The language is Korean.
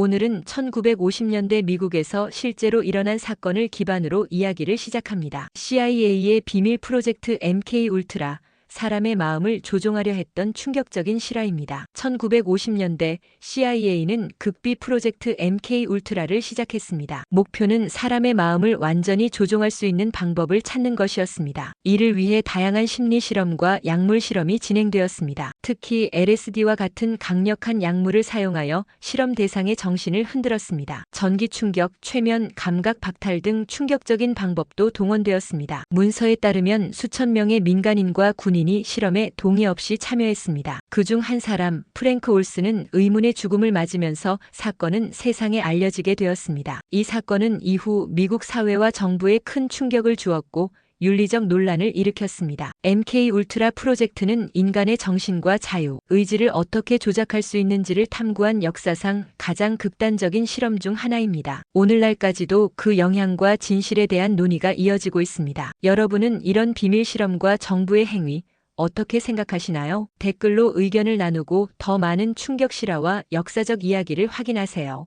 오늘은 1950년대 미국에서 실제로 일어난 사건을 기반으로 이야기를 시작합니다. CIA의 비밀 프로젝트 MK 울트라, 사람의 마음을 조종하려 했던 충격적인 실화입니다. 1950년대 CIA는 극비 프로젝트 MK 울트라를 시작했습니다. 목표는 사람의 마음을 완전히 조종할 수 있는 방법을 찾는 것이었습니다. 이를 위해 다양한 심리 실험과 약물 실험이 진행되었습니다. 특히 LSD와 같은 강력한 약물을 사용하여 실험 대상의 정신을 흔들었습니다. 전기 충격, 최면, 감각 박탈 등 충격적인 방법도 동원되었습니다. 문서에 따르면 수천 명의 민간인과 군인 이 실험에 동의 없이 참여했습니다. 그중 한 사람, 프랭크 올스는 의문의 죽음을 맞으면서 사건은 세상에 알려지게 되었습니다. 이 사건은 이후 미국 사회와 정부에 큰 충격을 주었고 윤리적 논란을 일으켰습니다. MK 울트라 프로젝트는 인간의 정신과 자유, 의지를 어떻게 조작할 수 있는지를 탐구한 역사상 가장 극단적인 실험 중 하나입니다. 오늘날까지도 그 영향과 진실에 대한 논의가 이어지고 있습니다. 여러분은 이런 비밀 실험과 정부의 행위, 어떻게 생각하시나요? 댓글로 의견을 나누고 더 많은 충격 실화와 역사적 이야기를 확인하세요.